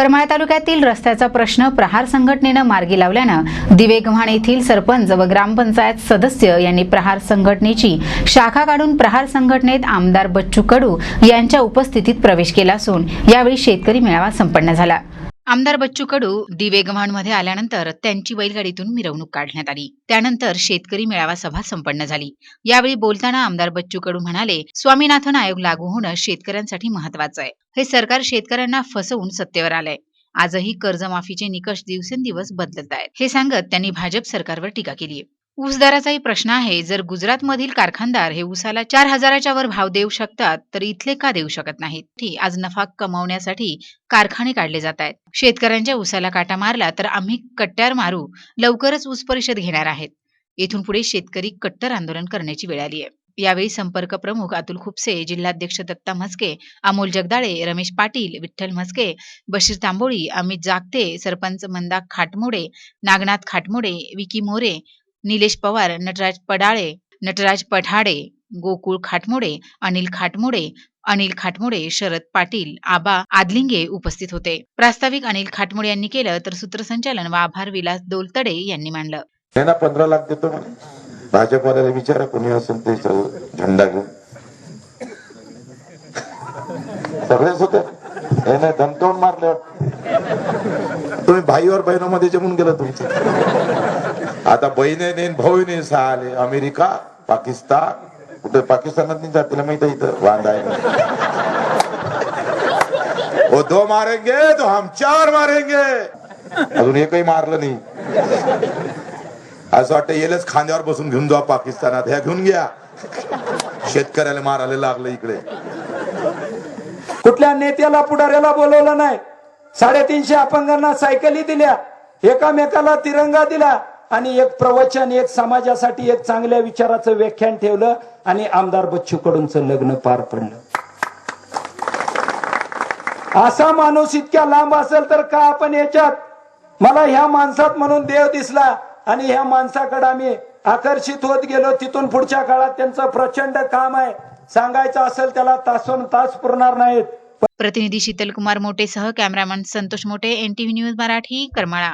करमाळा तालुक्यातील रस्त्याचा प्रश्न प्रहार संघटनेनं मार्गी लावल्यानं दिवेगव्हाण येथील सरपंच व ग्रामपंचायत सदस्य यांनी प्रहार संघटनेची शाखा काढून प्रहार संघटनेत आमदार बच्चू कडू यांच्या उपस्थितीत प्रवेश केला असून यावेळी शेतकरी मेळावा संपन्न झाला. आमदार बच्चू कडू दिवेगव्हाणमध्ये आल्यानंतर त्यांची बैलगाडीतून मिरवणूक काढण्यात आली. त्यानंतर शेतकरी मेळावा सभा संपन्न झाली. यावेळी बोलताना आमदार बच्चू कडू म्हणाले स्वामीनाथन आयोग लागू होणं शेतकऱ्यांसाठी महत्वाचं आहे. हे सरकार शेतकऱ्यांना फसवून सत्तेवर आलंय. आजही कर्जमाफीचे निकष दिवसेंदिवस बदलत आहेत. हे सांगत त्यांनी भाजप सरकारवर टीका केली आहे ऊस दराचाही प्रश्न आहे. जर गुजरातमधील कारखानदार हे ऊसाला चार हजाराच्या वर भाव देऊ शकतात तर इथले का देऊ शकत नाहीत? आज नफा कमावण्यासाठी कारखाने काढले जात आहेत. शेतकऱ्यांच्या ऊसाला काटा मारला तर आम्ही कट्ट्यार मारू लवकरच ऊस परिषद घेणार आहेत. येथून पुढे शेतकरी कट्टर आंदोलन करण्याची वेळ आली आहे. यावेळी संपर्क प्रमुख अतुल खुपसे जिल्हाध्यक्ष दत्ता म्हस्के अमोल जगदाळे रमेश पाटील विठ्ठल म्हस्के बशीर तांबोळी अमित जागते सरपंच मंदा खाटमोडे नागनाथ खाटमोडे विकी मोरे निलेश पवार नटराज पडाळे नटराज पठाडे गोकुळ खाटमोडे अनिल खाटमोडे अनिल खाटमोडे शरद पाटील आबा आदलिंगे उपस्थित होते. प्रास्ताविक अनिल खाटमोडे यांनी केलं तर सूत्रसंचालन व आभार विलास दोलतडे यांनी मांडलं. त्यांना पंधरा लाख देतो भाजपवाल्याला विचारा कोणी असेल ते झेंडा घेऊन. सगळेच होते. धमकावून मारले. तुम्ही भाईवर बहिणामध्ये जमून गेलं तुमचं. आता बहिणीने भाऊने सहा आले अमेरिका पाकिस्तान. कुठे पाकिस्तानात नाही जातील माहीत आहे इथं वांदा आहे. वो दो मारेंगे तो हम चार मारेंगे. अजून एकही मारलं नाही. असं वाटतं येलच खांद्यावर बसून घेऊन जा पाकिस्तानात. ह्या घेऊन घ्या. शेतकऱ्याला मारायला लागलं इकडे. कुठल्या नेत्याला पुढाऱ्याला बोलवलं नाही? साडेतीनशे अपंगांना सायकली दिल्या एकामेकाला तिरंगा दिला आणि एक प्रवचन एक समाजासाठी एक चांगल्या विचाराचं व्याख्यान ठेवलं आणि आमदार बच्चू कडूंचं लग्न पार पडलं. असा माणूस इतक्या लांब असेल तर का आपण याच्यात? मला ह्या माणसात म्हणून देव दिसला आणि ह्या माणसाकडे आम्ही आकर्षित होत गेलो. तिथून पुढच्या काळात त्यांचं प्रचंड काम आहे. सांगायचं असेल त्याला तासोन तास पुरणार नाहीत. प्रतिनिधी Sheetal Kumar मोटेसह cameraman Santosh Mote NTV news Marathi Karmala.